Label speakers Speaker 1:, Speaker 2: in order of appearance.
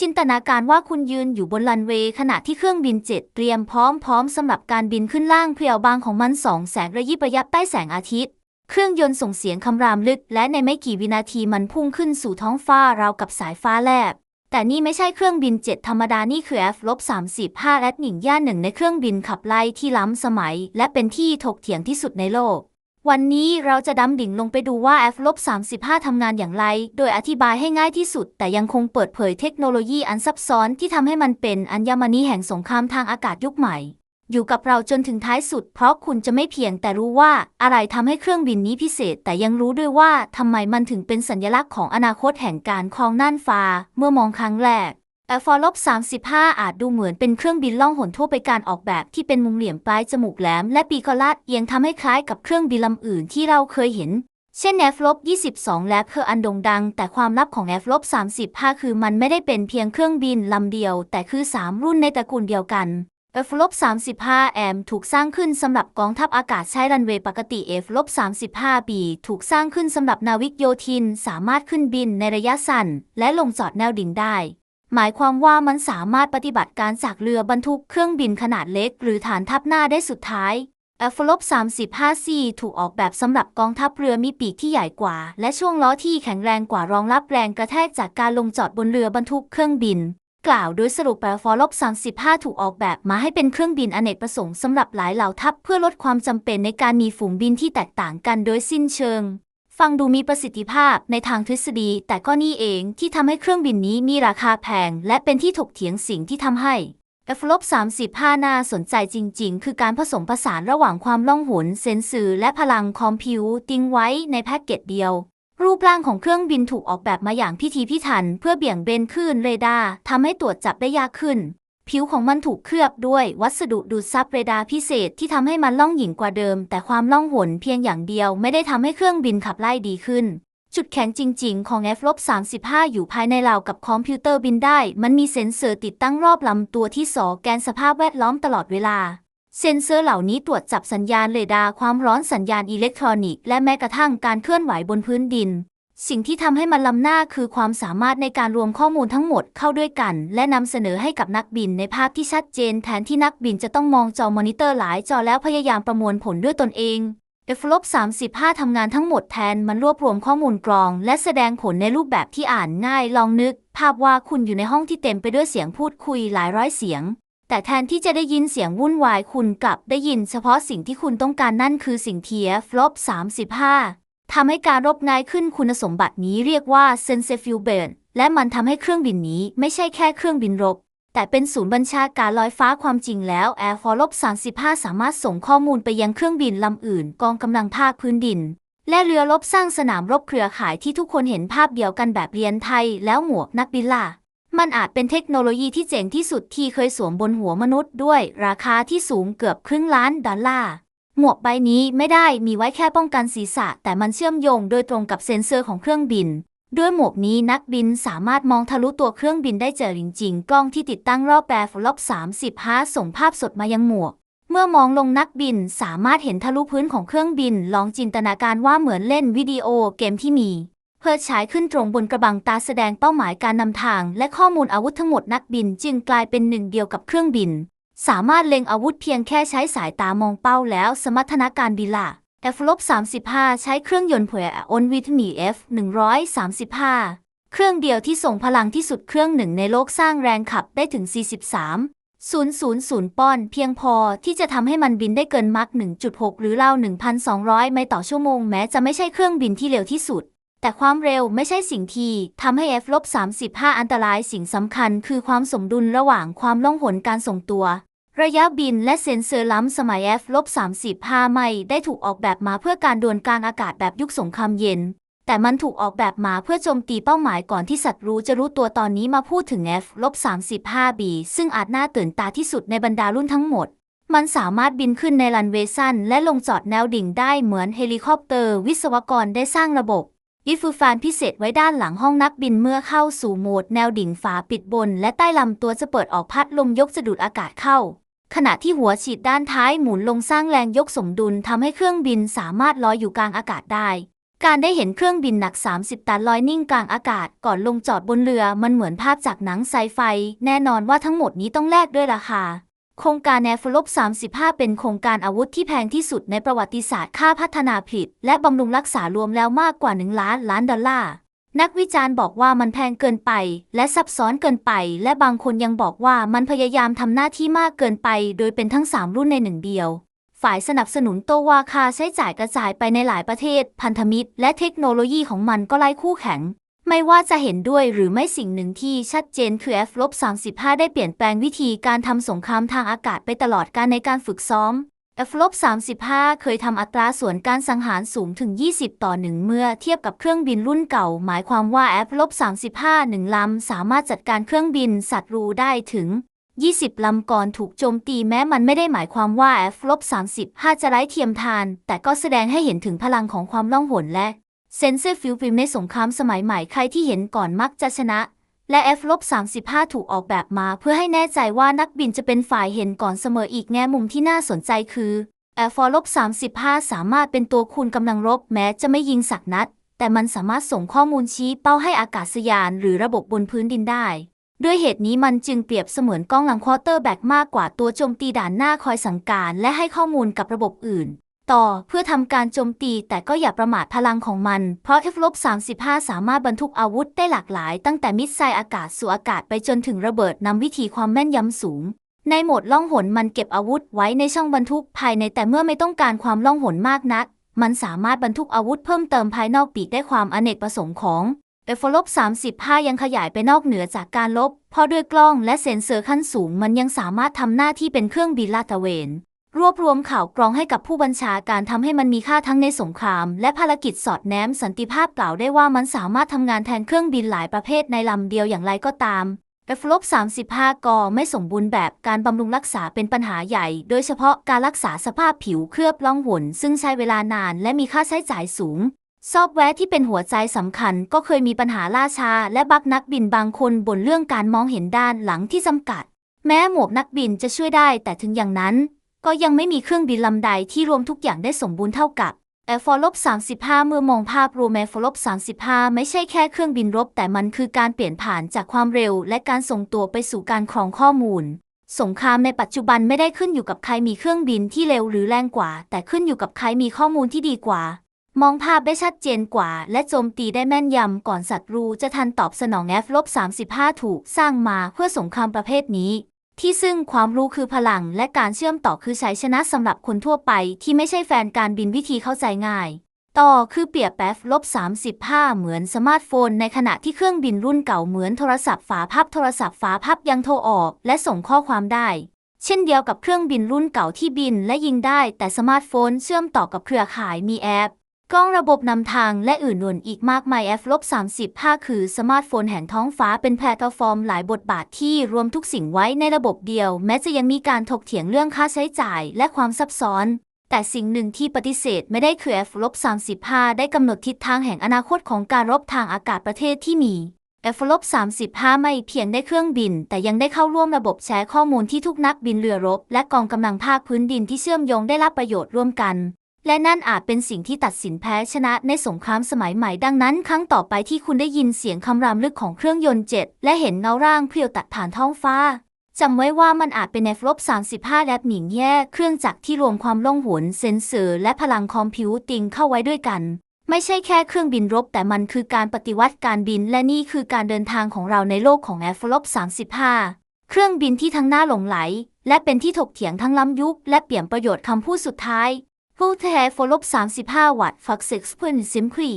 Speaker 1: จินตนาการว่าคุณยืนอยู่บนรันเวย์ขณะที่เครื่องบินเจ็ตเตรียมพร้อมพร้อมสำหรับการบินขึ้นล่างเพียวบางของมันสองแสงระยิบระยับใต้แสงอาทิตย์ เครื่องยนต์ส่งเสียงคำรามลึก และในไม่กี่วินาทีมันพุ่งขึ้นสู่ท้องฟ้าราวกับสายฟ้าแลบ แต่นี่ไม่ใช่เครื่องบินเจ็ตธรรมดานี่คือ F-35 และหนิงย่าหนึ่งในเครื่องบินขับไล่ที่ล้ำสมัย และเป็นที่ถกเถียงที่สุดในโลก วันนี้เราจะดำดิ่งลงไปดูว่า F-35 ทำงานอย่างไร โดยอธิบายให้ง่ายที่สุด แต่ยังคงเปิดเผยเทคโนโลยีอันซับซ้อนที่ทำให้มันเป็นอัญมณีแห่งสงครามทางอากาศยุคใหม่ อยู่กับเราจนถึงท้ายสุด เพราะคุณจะไม่เพียงแต่รู้ว่าอะไรทำให้เครื่องบินนี้พิเศษ แต่ยังรู้ด้วยว่าทำไมมันถึงเป็นสัญลักษณ์ของอนาคตแห่งการครองน่านฟ้า เมื่อมองครั้งแรก Air f o r 35 อาจดูเหมือนเป็นเครื่องบินล่องหนทั่วไปการออกแบบที่เป็นมุมเหลี่ยมปลายจมูกแหลม และปีกลาดเอียงทำให้คล้ายกับเครื่องบินลำอื่นที่เราเคยเห็น เช่น F 22 และคืออันโด่งดัง แต่ความลับของ F 35 คือมันไม่ได้เป็นเพียงเครื่องบินลำเดียว แต่คือ 3 รุ่นในตระกูลเดียวกัน F 35 M ถูกสร้างขึ้นสำหรับกองทัพอากาศใช้รันเวย์ปกติ F 35 B ถูกสร้างขึ้นสำหรับนาวิกโยธิน สามารถขึ้นบินในระยะสั้นและลงจอดแนวดิ่งได้ หมายความว่ามันสามารถปฏิบัติการจากเรือบรรทุกเครื่องบินขนาดเล็ก หรือฐานทัพหน้าได้สุดท้าย F 35 C ถูกออกแบบสำหรับกองทัพเรือมีปีกที่ใหญ่กว่า และช่วงล้อที่แข็งแรงกว่ารองรับแรงกระแทกจากการลงจอดบนเรือบรรทุกเครื่องบิน กล่าวโดยสรุป F 35 ถูกออกแบบมาให้เป็นเครื่องบินอเนกประสงค์สำหรับหลายเหล่าทัพเพื่อลดความจำเป็นในการมีฝูงบินที่แตกต่างกันโดยสิ้นเชิง ฟังดูมีประสิทธิภาพในทางทฤษฎี แต่ก็นี่เองที่ทำให้เครื่องบินนี้มีราคาแพง และเป็นที่ถกเถียงสิ่งที่ทำให้ F 35 น่าสนใจจริง ๆ คือการผสมผสานระหว่างความล่องหน เซนสือและพลังคอมพิวติ้งไว้ในแพ็กเกจเดียว รูปร่างของเครื่องบินถูกออกแบบมาอย่างพิถีพิถัน เพื่อเบี่ยงเบนคลื่นเรดาร์ทำให้ตรวจจับได้ยากขึ้น ผิวของมันถูกเคลือบด้วยวัสดุดูดซับเรดาร์พิเศษที่ทำให้มันล่องหยิ่งกว่าเดิม แต่ความล่องหนเพียงอย่างเดียวไม่ได้ทำให้เครื่องบินขับไล่ดีขึ้น จุดแข็งจริง ๆ ของ F 35 อยู่ภายในราวกับคอมพิวเตอร์บินได้ มันมีเซ็นเซอร์ติดตั้งรอบลำตัวที่สอแกนสภาพแวดล้อมตลอดเวลา เซ็นเซอร์เหล่านี้ตรวจจับสัญญาณเรดาร์ความร้อนสัญญาณอิเล็กทรอนิกส์และแม้กระทั่งการเคลื่อนไหวบนพื้นดิน สิ่งที่ทำให้มันล้ำหน้าคือความสามารถในการรวมข้อมูลทั้งหมดเข้าด้วยกัน และนำเสนอให้กับนักบินในภาพที่ชัดเจน แทนที่นักบินจะต้องมองจอมอนิเตอร์หลายจอแล้วพยายามประมวลผลด้วยตนเอง F 35ทำงานทั้งหมดแทนมันรวบรวมข้อมูลกรอง และแสดงผลในรูปแบบที่อ่านง่ายลองนึก ภาพว่าคุณอยู่ในห้องที่เต็มไปด้วยเสียงพูดคุยหลายร้อยเสียง แต่แทนที่จะได้ยินเสียงวุ่นวายคุณกลับได้ยินเฉพาะสิ่งที่คุณต้องการนั่นคือสิ่งที่ F 35 ทำให้การรบง่ายขึ้นคุณสมบัตินี้เรียกว่า Centrifugal และมันทำให้เครื่องบินนี้ไม่ใช่แค่เครื่องบินรบ แต่เป็นศูนย์บัญชาการลอยฟ้าความจริงแล้ว Air Force 35 สามารถส่งข้อมูลไปยังเครื่องบินลำอื่น กองกำลังภาคพื้นดิน และเรือรบสร้างสนามรบเครือข่ายที่ทุกคนเห็นภาพเดียวกันแบบเรียนไทย แล้วหมวกนักบินล่ะมันอาจเป็นเทคโนโลยีที่เจ๋งที่สุดที่เคยสวมบนหัวมนุษย์ด้วยราคาที่สูงเกือบครึ่งล้านดอลลาร์ หมวกใบนี้ไม่ได้มีไว้แค่ป้องกันศีรษะ แต่มันเชื่อมโยงโดยตรงกับเซ็นเซอร์ของเครื่องบิน ด้วยหมวกนี้นักบินสามารถมองทะลุตัวเครื่องบินได้เจอจริงๆ กล้องที่ติดตั้งรอบแปรฟลอบ30ฮาส่งภาพสดมายังหมวก เมื่อมองลงนักบินสามารถเห็นทะลุพื้นของเครื่องบิน ลองจินตนาการว่าเหมือนเล่นวิดีโอเกมที่มีเพื่อฉายขึ้นตรงบนกระบังตาแสดงเป้าหมายการนำทาง และข้อมูลอาวุธทั้งหมดนักบินจึงกลายเป็นหนึ่งเดียวกับเครื่องบิน สามารถเล็งอาวุธเพียงแค่ใช้สายตามองเป้าแล้วสมรรถนะการบินล่ะ F 35 ใช้เครื่องยนต์เผยอนวิทมี F 135 เครื่องเดียวที่ส่งพลังที่สุดเครื่องหนึ่งในโลกสร้างแรงขับได้ถึง 43 000 ปอนด์เพียงพอที่จะทำให้มันบินได้เกินมัก 1.6 หรือราว 1,200 ไมล์ต่อชั่วโมงแม้จะไม่ใช่เครื่องบินที่เร็วที่สุด แต่ความเร็วไม่ใช่สิ่งที่ทำให้ F ลบ35 อันตรายสิ่งสำคัญคือความสมดุลระหว่างความล่องหนการส่งตัว ระยะบินและเซ็นเซอร์ล้ำสมัย F 35ไม่ได้ถูกออกแบบมาเพื่อการดวลกลางอากาศแบบยุคสงครามเย็น แต่มันถูกออกแบบมาเพื่อโจมตีเป้าหมายก่อนที่ศัตรูจะรู้ตัวตอนนี้มาพูดถึง F ลบ35 B ซึ่งอาจน่าตื่นตาที่สุดในบรรดารุ่นทั้งหมดมันสามารถบินขึ้นในรันเวย์สั้นและลงจอดแนวดิ่งได้เหมือนเฮลิคอปเตอร์ วิศวกรได้สร้างระบบ ยิฟูฟานพิเศษไว้ด้านหลังห้องนักบินเมื่อเข้าสู่โหมดแนวดิ่งฝาปิดบน และใต้ลำตัวจะเปิดออกพัดลมยกจะดูดอากาศเข้า ขณะที่หัวฉีดด้านท้ายหมุนลงสร้างแรงยกสมดุลทำให้เครื่องบินสามารถลอยอยู่กลางอากาศได้ การได้เห็นเครื่องบินหนัก 30 ตันลอยนิ่งกลางอากาศก่อนลงจอดบนเรือมันเหมือนภาพจากหนังไซไฟ แน่นอนว่าทั้งหมดนี้ต้องแลกด้วยราคา โครงการแนฟลบ35 เป็นโครงการอาวุธที่แพงที่สุดในประวัติศาสตร์ค่าพัฒนาผลิตและบำรุงรักษารวมแล้วมากกว่า 1 ล้านล้านดอลลาร์ นักวิจารณ์บอกว่ามันแพงเกินไป และซับซ้อนเกินไป และบางคนยังบอกว่ามันพยายามทำหน้าที่มากเกินไป โดยเป็นทั้ง 3 รุ่นในหนึ่งเดียว ฝ่ายสนับสนุนโตว่าค่าใช้จ่ายกระจายไปในหลายประเทศ พันธมิตร และเทคโนโลยีของมันก็ไล่คู่แข่ง ไม่ว่าจะเห็นด้วยหรือไม่สิ่งหนึ่งที่ชัดเจนคือ F-35 ได้เปลี่ยนแปลงวิธีการทำสงครามทางอากาศไปตลอดการในการฝึกซ้อม F-35 เคยทำอัตราส่วนการสังหารสูงถึง 20 ต่อ 1 เมื่อเทียบกับเครื่องบินรุ่นเก่า หมายความว่า F-35 หนึ่งลำสามารถจัดการเครื่องบินศัตรูได้ถึง 20 ลำก่อนถูกโจมตีแม้มันไม่ได้หมายความว่า F-35 จะไร้เทียมทาน แต่ก็แสดงให้เห็นถึงพลังของความล่องหนและ เซนเซอร์ฟิลฟิล์มในสงครามสมัยใหม่ใครที่เห็นก่อนมักจะชนะ และ F-35 ถูกออกแบบมาเพื่อให้แน่ใจว่านักบินจะเป็นฝ่ายเห็นก่อนเสมออีกแง่มุมที่น่าสนใจคือ F-35 สามารถเป็นตัวคูณกำลังรบแม้จะไม่ยิงสักนัด แต่มันสามารถส่งข้อมูลชี้เป้าให้อากาศยานหรือระบบบนพื้นดินได้ ด้วยเหตุนี้มันจึงเปรียบเสมือนกล้องหลังควอเตอร์แบ็กมากกว่าตัวโจมตีด่านหน้าคอยสั่งการ และให้ข้อมูลกับระบบอื่น ต่อเพื่อทำการโจมตีแต่ก็อย่าประมาทพลังของมัน เพราะ F-35 สามารถบรรทุกอาวุธได้หลากหลาย ตั้งแต่มิสไซล์อากาศสู่อากาศไปจนถึงระเบิดนำวิธีความแม่นยำสูง ในโหมดล่องหนมันเก็บอาวุธไว้ในช่องบรรทุกภายในแต่เมื่อไม่ต้องการความล่องหนมากนัก มันสามารถบรรทุกอาวุธเพิ่มเติมภายนอกปีกได้ความอเนกประสงค์ของ f ลบ35 ยังขยายไปนอกเหนือจากการลบ เพราะด้วยกล้องและเซ็นเซอร์ขั้นสูงมันยังสามารถทำหน้าที่เป็นเครื่องบินลาดตระเวน รวบรวมข่าวกรองให้กับผู้บัญชาการทำให้มันมีค่าทั้งในสงคราม และภารกิจสอดแนมสันติภาพกล่าวได้ว่ามันสามารถทำงานแทนเครื่องบินหลายประเภทในลำเดียวอย่างไรก็ตาม f ลบ35ก็ไม่สมบูรณ์แบบการบำรุงรักษาเป็นปัญหาใหญ่ โดยเฉพาะการรักษาสภาพผิวเคลือบล่องหนซึ่งใช้เวลานานและมีค่าใช้จ่ายสูง ซอฟต์แวร์ที่เป็นหัวใจสำคัญก็เคยมีปัญหาล่าช้า และบักนักบินบางคนบ่นเรื่องการมองเห็นด้านหลังที่จำกัด แม้หมวกนักบินจะช่วยได้แต่ถึงอย่างนั้น ก็ยังไม่มีเครื่องบินลำใดที่รวมทุกอย่างได้สมบูรณ์เท่ากับ Air f o r ลบ35 เมื่อมองภาพรวม Air f o r ลบ35 ไม่ใช่แค่เครื่องบินรบ แต่มันคือการเปลี่ยนผ่านจากความเร็ว และการส่งตัวไปสู่การครองข้อมูล สงครามในปัจจุบันไม่ได้ขึ้นอยู่กับใครมีเครื่องบินที่เร็วหรือแรงกว่า แต่ขึ้นอยู่กับใครมีข้อมูลที่ดีกว่า มองภาพได้ชัดเจนกว่า และโจมตีได้แม่นยำก่อนศัตรูจะทันตอบสนอง F ลบ35 ถูกสร้างมาเพื่อสงครามประเภทนี้ ที่ซึ่งความรู้คือพลังและการเชื่อมต่อคือชัยชนะสำหรับคนทั่วไปที่ไม่ใช่แฟนการบินวิธีเข้าใจง่าย ต่อคือเปียบแปฟลบ35 เหมือนสมาร์ทโฟน ในขณะที่เครื่องบินรุ่นเก่าเหมือนโทรศัพท์ฝาพับโทรศัพท์ฝาพับยังโทรออกและส่งข้อความได้ เช่นเดียวกับเครื่องบินรุ่นเก่าที่บินและยิงได้ แต่สมาร์ทโฟนเชื่อมต่อกับเครือข่ายมีแอป กล้องระบบนำทางและอื่นๆอีกมากมาย F ลบ35คือสมาร์ทโฟนแห่งท้องฟ้าเป็นแพลตฟอร์มหลายบทบาทที่รวมทุกสิ่งไว้ในระบบเดียว แม้จะยังมีการถกเถียงเรื่องค่าใช้จ่ายและความซับซ้อน แต่สิ่งหนึ่งที่ปฏิเสธไม่ได้คือ F ลบ35ได้กำหนดทิศทางแห่งอนาคตของการรบทางอากาศประเทศที่มี F ลบ35ไม่เพียงได้เครื่องบิน แต่ยังได้เข้าร่วมระบบแชร์ข้อมูลที่ทุกนักบินเรือรบ และกองกำลังภาคพื้นดินที่เชื่อมโยงได้รับประโยชน์ร่วมกัน และนั่นอาจเป็นสิ่งที่ตัดสินแพ้ชนะในสงครามสมัยใหม่ดังนั้น ครั้งต่อไปที่คุณได้ยินเสียงคำรามลึกของเครื่องยนต์เจ็ตและเห็นเงาร่างเพลียวตัดผ่านท้องฟ้าจำไว้ว่ามันอาจเป็น F ลบ35และหนิงแย่เครื่องจักรที่รวมความล่องหนเซนเซอร์ และพลังคอมพิวติงเข้าไว้ด้วยกัน ไม่ใช่แค่เครื่องบินรบ แต่มันคือการปฏิวัติการบิน และนี่คือการเดินทางของเราในโลกของ F ลบ35เครื่องบินที่ทั้งน่าหลงไหล และเป็นที่ถกเถียงทั้งล้ำยุค และเปลี่ยนประโยชน์คำพูดสุดท้าย ผู้แทน F ลบ35 วัตต์ฟักเซ็กซ์เพื่อนซิมครี